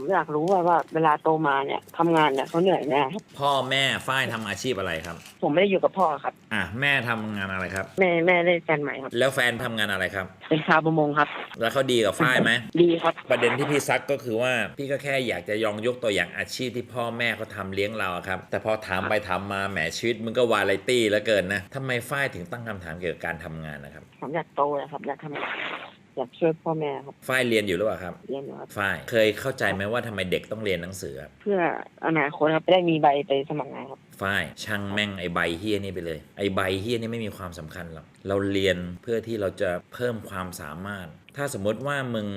ผมอยากรู้ว่าว่าเวลาโตมาเนี่ยทำงานเนี่ยเขาเหนื่อยแน่ครับพ่อแม่ฝ้ายทำอาชีพอะไรครับ ผมไม่ได้อยู่กับพ่อครับ อะแม่ทำงานอะไรครับ แม่แม่ได้แฟนใหม่ครับ แล้วแฟนทำงานอะไรครับ เป็นชาวประมงครับ แล้วเขาดีกับฝ้ายไหมดีครับ ประเด็นที่พี่ซักก็คือว่า พี่ก็แค่อยากจะยองยกตัวอย่างอาชีพที่พ่อแม่เขาทำเลี้ยงเราอะครับ แต่พอถามไปถามมาแหมชีวิตมึงก็วาไรตี้แล้วเกินนะทำไมฝ้ายถึงตั้งคำถามเกี่ยวกับการทำงานนะครับ ผมอยากโตนะครับอยากทำงาน อยากช่วยพ่อแม่ครับฝ้ายเรียนอยู่หรือเปล่าครับเรียนอยู่ครับฝ้ายเคยเข้าใจไหมว่าทำไมเด็กต้องเรียนหนังสือครับเพื่ออนาคตครับจะได้มีใบไปสมัครงานครับ ฝ้ายช่างแม่งไอใบเฮี้ยนี่ไปเลย ไอใบเฮี้ยนี่ไม่มีความสำคัญหรอกเราเรียนเพื่อที่เราจะเพิ่มความสามารถ ถ้าสมมติว่ามึง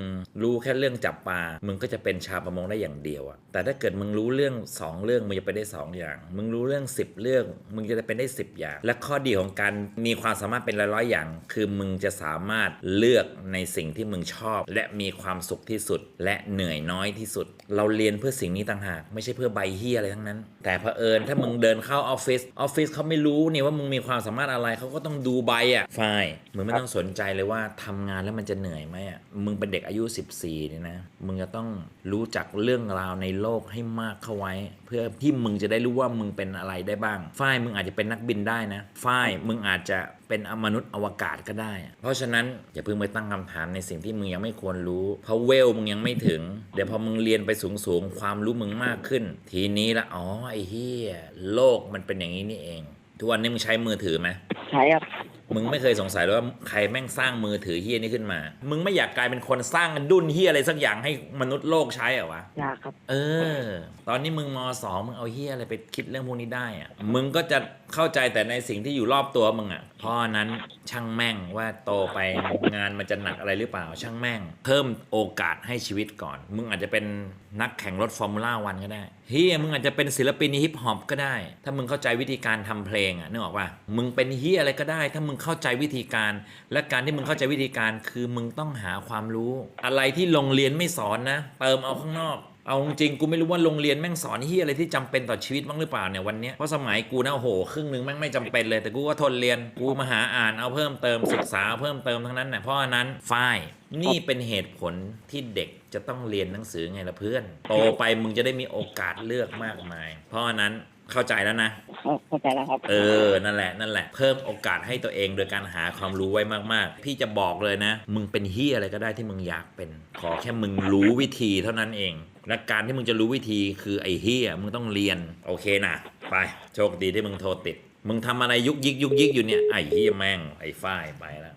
รู้แค่เรื่องจับปลามึงก็จะเป็นชาวประมงได้อย่างเดียวอะแต่ถ้าเกิดมึงรู้เรื่อง 2 เรื่องมึงจะไปได้ 2 อย่าง มึงรู้เรื่อง 10 เรื่อง มึงจะได้เป็นได้ 10 อย่าง และข้อดีของการมีความสามารถเป็นร้อยๆอย่าง คือมึงจะสามารถเลือกในสิ่งที่มึงชอบ และมีความสุขที่สุด และเหนื่อยน้อยที่สุด เราเรียนเพื่อสิ่งนี้ต่างหาก ไม่ใช่เพื่อใบเฮียอะไรทั้งนั้น แต่เผอิญถ้ามึงเดินเข้าออฟฟิศออฟฟิศเขาไม่รู้เนี่ยว่ามึงมีความสามารถอะไรเขาก็ต้องดูใบอะฝ่ายมึงไม่ต้องสนใจเลยว่าทำงานแล้วมันจะเหนื่อยไหมอะมึงเป็นเด็กอายุ 14เนี่ยนะมึงจะต้องรู้จักเรื่องราวในโลกให้มากเข้าไว้ เพื่อที่มึงจะได้รู้ว่ามึงเป็นอะไรได้บ้างฝ้ายมึงอาจจะเป็นนักบินได้นะฝ้ายมึงอาจจะ เป็นมนุษย์อวกาศก็ได้ เพราะฉะนั้นอย่าเพิ่งไปตั้งคำถามในสิ่งที่มึงยังไม่ควรรู้ เพราะเวลมึงยังไม่ถึง เดี๋ยวพอมึงเรียนไปสูงสูงๆความรู้มึงมากขึ้น ทีนี้ละอ๋อไอ้เฮียโลกมันเป็นอย่างนี้นี่เอง ทุกวันนี้มึงใช้มือถือไหมใช่ครับ มึงไม่เคยสงสัยเลยว่าใครแม่งสร้างมือถือเฮี้ยนี่ขึ้นมา มึงไม่อยากกลายเป็นคนสร้างดุนเฮี้ยอะไรสักอย่างให้มนุษย์โลกใช้เหรอวะอยากครับ เออ ตอนนี้มึงมสองมึงเอาเฮี้ยอะไรไปคิดเรื่องพวกนี้ได้อะมึงก็จะเข้าใจแต่ในสิ่งที่อยู่รอบตัวมึงอะเพราะฉะนั้นช่างแม่งว่าโตไปงานมันจะหนักอะไรหรือเปล่า ช่างแม่ง เพิ่มโอกาสให้ชีวิตก่อน มึงอาจจะเป็นนักแข่งรถฟอร์มูล่าวันก็ได้ เฮียมึงอาจจะเป็นศิลปินฮิปฮอปก็ได้ ถ้ามึงเข้าใจวิธีการทำเพลงอะนึกออกป่ะมึงเป็นเฮียอะไรก็ได้ ถ้ามึงเข้าใจวิธีการ และการที่มึงเข้าใจวิธีการคือมึงต้องหาความรู้ อะไรที่โรงเรียนไม่สอนนะ เติมเอาข้างนอก เอาจริงกูไม่รู้ว่าโรงเรียนแม่งสอนเฮียอะไรที่จำเป็นต่อชีวิตบ้างหรือเปล่าเนี่ยวันนี้เพราะสมัยกูนะโอ้โหครึ่งหนึงแม่งไม่จำเป็นเลยแต่กูก็ทนเรียนกูมาหาอ่านเอาเพิ่มเติมศึกษาเพิ่มเติมทั้งนั้นเนี่ยเพราะนั้นฝ้ายนี่เป็นเหตุผลที่เด็กจะต้องเรียนหนังสือไงล่ะเพื่อน โตไปมึงจะได้มีโอกาสเลือกมากมาย เพราะนั้น เข้าใจแล้วนะ เข้าใจแล้วครับ เออ นั่นแหละ นั่นแหละ เพิ่มโอกาสให้ตัวเองโดยการหาความรู้ไว้มาก ๆ พี่จะบอกเลยนะ มึงเป็นเฮียอะไรก็ได้ที่มึงอยากเป็น ขอแค่มึงรู้วิธีเท่านั้นเอง และการที่มึงจะรู้วิธีคือไอ้เฮียมึงต้องเรียน โอเคนะ ไป โชคดีที่มึงโทรติด มึงทำอะไรยุกยิกยุกยิกอยู่เนี่ย ไอ้เฮียแม่ง ไอ้ฝ้ายไปแล้ว